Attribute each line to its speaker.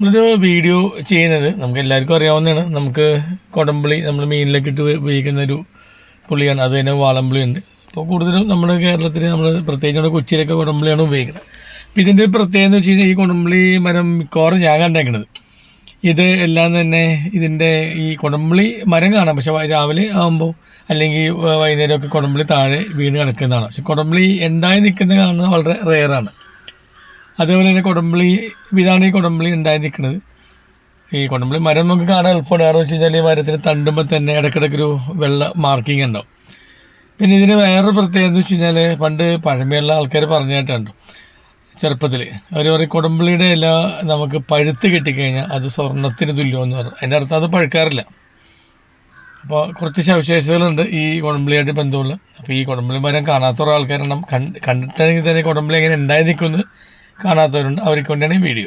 Speaker 1: നമ്മളൊരു വീഡിയോ ചെയ്യുന്നത് നമുക്ക് എല്ലാവർക്കും അറിയാവുന്നതാണ്. നമുക്ക് കൊടംപുളി നമ്മൾ മീനിലേക്ക് ഇട്ട് ഉപയോഗിക്കുന്ന ഒരു പുളിയാണ്. അത് തന്നെ വാളംപുളി ഉണ്ട്. അപ്പോൾ കൂടുതലും നമ്മുടെ കേരളത്തിൽ നമ്മൾ പ്രത്യേകിച്ച് നമ്മുടെ കൊച്ചിയിലൊക്കെ കൊടംപുളിയാണ് ഉപയോഗിക്കുന്നത്. അപ്പോൾ ഇതിന്റെ ഒരു പ്രത്യേകത എന്ന് വെച്ച് കഴിഞ്ഞാൽ ഈ കൊടംപുളി മരം മിക്കവാറും ഞാൻ കണ്ടേക്കുന്നത് ഇത് എല്ലാം തന്നെ ഇതിന്റെ ഈ കൊടംപുളി മരം കാണാം. പക്ഷേ രാവിലെ ആകുമ്പോൾ അല്ലെങ്കിൽ വൈകുന്നേരമൊക്കെ കൊടംപുളി താഴെ വീണ് കിടക്കുന്നതാണ്. പക്ഷെ കൊടംപുളി ഉണ്ടായി നിൽക്കുന്നത് കാണുന്നത് വളരെ റെയറാണ് അതേപോലെ തന്നെ കൊടംപുളി ഇതാണ് ഈ കൊടംപുളി ഉണ്ടായി നിൽക്കുന്നത് ഈ കൊടംപുളി മരം നമുക്ക് കാണാൻ എളുപ്പമാണ്. കാരണം വെച്ച് കഴിഞ്ഞാൽ ഈ മരത്തിന് തണ്ടുമ്പോൾ തന്നെ ഇടയ്ക്കിടയ്ക്കൊരു വെള്ള മാർക്കിംഗ് ഉണ്ടാവും. പിന്നെ ഇതിന് വേറൊരു പ്രത്യേകത എന്ന് വെച്ച് കഴിഞ്ഞാൽ പണ്ട് പഴമയുള്ള ആൾക്കാർ പറഞ്ഞിട്ടുണ്ട് ചെറുപ്പത്തിൽ അവർ പറയും കൊടംപുളിയുടെ ഇല നമുക്ക് പഴുത്ത് കിട്ടിക്കഴിഞ്ഞാൽ അത് സ്വർണത്തിന് തുല്യമെന്ന് പറഞ്ഞു അതിന്റെ അർത്ഥം അത് പഴുക്കാറില്ല. അപ്പോൾ കുറച്ച് സവിശേഷതകളുണ്ട് ഈ കൊടംപുളിയായിട്ട് ബന്ധമുള്ള. അപ്പോൾ ഈ കൊടംപുളി മരം കാണാത്ത ആൾക്കാരെണ്ണം കണ്ട് കണ്ടിട്ടാണെങ്കിൽ തന്നെ കൊടംപുളി എങ്ങനെ ഉണ്ടായി നിൽക്കുന്നത് കാണാത്തവരുണ്ട്. അവർക്ക് വേണ്ടിയാണ് ഈ വീഡിയോ.